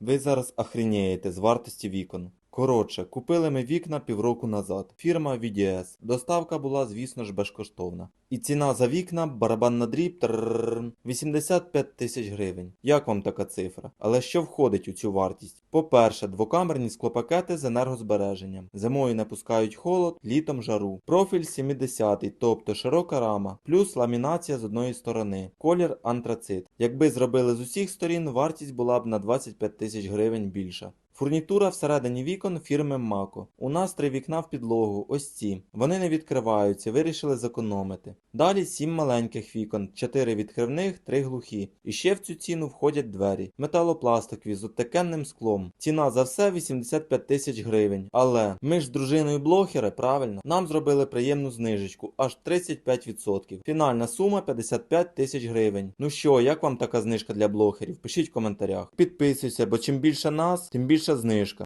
Ви зараз охрінієте з вартості вікон. Коротше, купили ми вікна півроку назад. Фірма VDS. Доставка була, звісно ж, безкоштовна. І ціна за вікна, барабан на дріб, 85 тисяч гривень. Як вам така цифра? Але що входить у цю вартість? По-перше, двокамерні склопакети з енергозбереженням. Зимою не пускають холод, літом жару. Профіль 70, тобто широка рама, плюс ламінація з одної сторони. Колір антрацит. Якби зробили з усіх сторін, вартість була б на 25 тисяч гривень більша. Фурнітура всередині вікон фірми Мако. У нас три вікна в підлогу, ось ці. Вони не відкриваються, вирішили зекономити. Далі сім маленьких вікон, чотири відкривних, три глухі. І ще в цю ціну входять двері. Металопластикові з оттекенним склом. Ціна за все 85 тисяч гривень. Але ми ж з дружиною блохери, правильно, нам зробили приємну знижечку, аж 35%. Фінальна сума 55 тисяч гривень. Ну що, як вам така знижка для блогерів? Пишіть в коментарях. Підписуйся, бо чим більше нас, тим більша знижка.